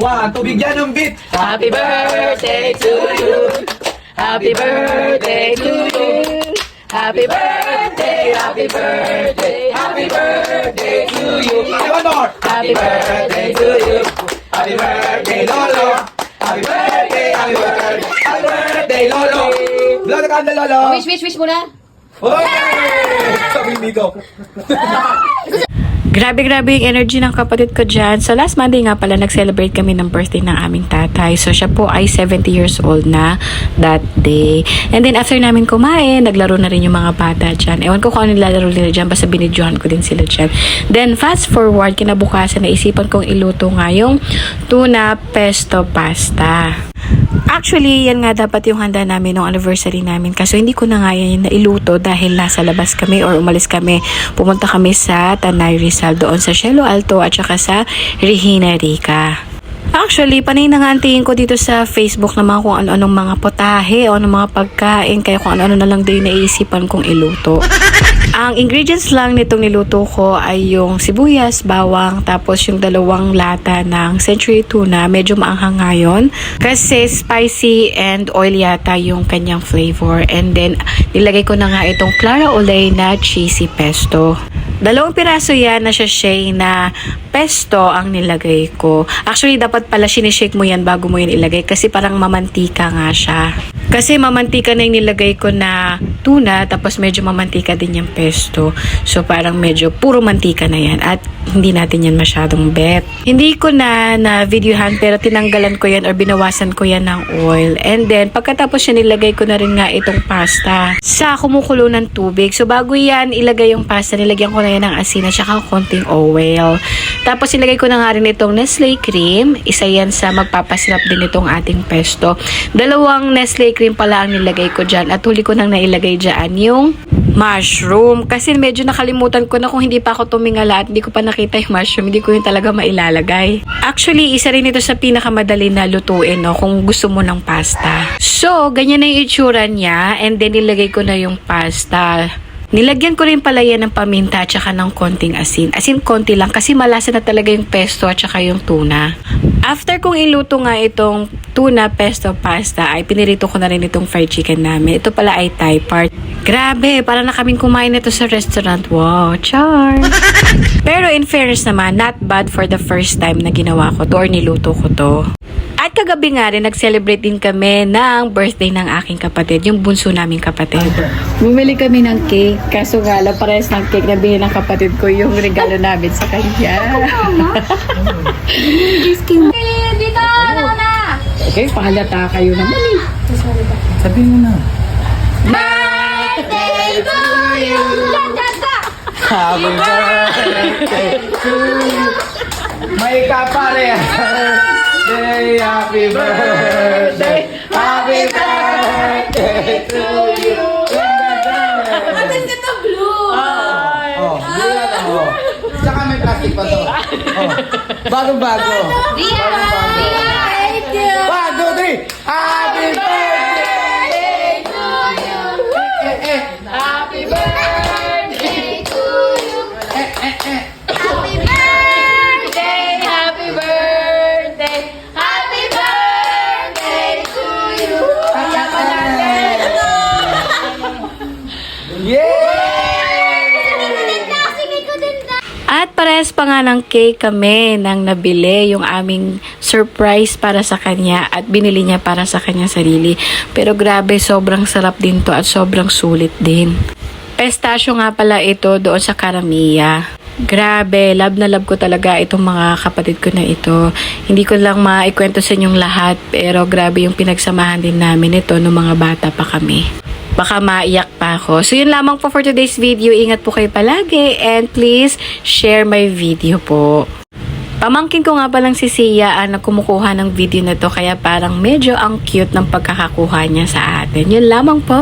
One, two, bigyan ng beat. Happy birthday to you. Happy birthday to you. Happy birthday, happy birthday, happy birthday to you. One more. Happy birthday to you. Happy birthday, Lolo. Happy birthday, happy birthday, happy birthday, Lolo. The candle, Lolo. Wish, wish, wish muna. Hoy! Sabi dito. Grabe, grabe yung energy ng kapatid ko dyan. So, last Monday nga pala, nag-celebrate kami ng birthday ng aming tatay. So, siya po ay 70 years old na that day. And then, after namin kumain, naglaro na rin yung mga bata dyan. Ewan ko kung ano nilalaro nila dyan, basta binidyohan ko din sila dyan. Then, fast forward, kinabukasan, naisipan kong iluto nga yung tuna pesto pasta. Actually, yan nga dapat yung handa namin nung anniversary namin. Kaso hindi ko na nga yan nailuto dahil nasa labas kami or umalis kami. Pumunta kami sa Tanay Rizal doon sa Cielo Alto at saka sa Regina Rica. Actually, panay na nga ko dito sa Facebook na mga kung ano-anong mga potahe o anong mga pagkain kaya kung ano-ano na lang din naisipan kong iluto. Ang ingredients lang nitong niluto ko ay yung sibuyas, bawang, tapos yung dalawang lata ng century tuna. Medyo maanghang ngayon kasi spicy and oil yata yung kanyang flavor. And then, nilagay ko na nga itong Clara Olay na cheesy pesto. Dalawang piraso yan na sachet na pesto ang nilagay ko. Actually, dapat pala sinishake mo yan bago mo yan ilagay kasi parang mamantika nga siya. Kasi mamantika na yung nilagay ko na tuna tapos medyo mamantika din yung pesto. So parang medyo puro mantika na yan at hindi natin yan masyadong bet. Hindi ko na na videohan pero tinanggalan ko yan or binawasan ko yan ng oil. And then pagkatapos yan nilagay ko na rin nga itong pasta sa kumukulo ng tubig. So bago yan ilagay yung pasta, nilagyan ko na yan ng asin at saka konting oil. Tapos ilagay ko na nga rin itong Nestle cream. Isa yan sa magpapasarap din itong ating pesto. Dalawang Nestle cream pala ang nilagay ko dyan. At huli ko nang nailagay dyan yung mushroom. Kasi medyo nakalimutan ko na kung hindi pa ako tumingala at hindi ko pa nakita yung mushroom, hindi ko yun talaga mailalagay. Actually, isa rin ito sa pinakamadali na lutuin no, kung gusto mo ng pasta. So, ganyan na yung itsura niya and then nilagay ko na yung pasta. Nilagyan ko rin pala yan ng paminta at saka ng konting asin. Asin konti lang kasi malasa na talaga yung pesto at saka yung tuna. After kong iluto nga itong tuna pesto pasta ay pinirito ko na rin itong fried chicken namin. Ito pala ay Thai part. Grabe, para na kaming kumain nito sa restaurant. Wow, char! Pero in fairness naman, not bad for the first time na ginawa ko to or niluto ko to. Kagabi nga rin, nag-celebrate din kami ng birthday ng aking kapatid, yung bunso naming kapatid. Bumili kami ng cake, kaso nga lang parehas ng cake na binili ng kapatid ko yung regalo namin sa kanya. Dito, ano na? okay, pahalata kayo naman eh. Sabihin mo na. Birthday to you! Happy birthday to you. May kapare. Day, happy birthday. Happy birthday to you. Bakit ka to blue? Oh, bilang ako. Tsaka may plastic pa to. Oh, bago-bago. One, two, three. Happy birthday! Parehas pa nga ng cake kami nang nabili yung aming surprise para sa kanya at binili niya para sa kanya sarili. Pero grabe, sobrang sarap din to at sobrang sulit din. Pistachio nga pala ito doon sa Karamiya. Grabe, love na love ko talaga itong mga kapatid ko na ito. Hindi ko lang maikwento sa inyong lahat, pero grabe yung pinagsamahan din namin ito nung mga bata pa kami. Baka maiyak pa ako. So yun lamang po for today's video. Ingat po kayo palagi and please share my video po. Pamangkin ko nga palang si Sia ang kumukuha ng video na to kaya parang medyo ang cute ng pagkakakuha niya sa atin. Yun lamang po.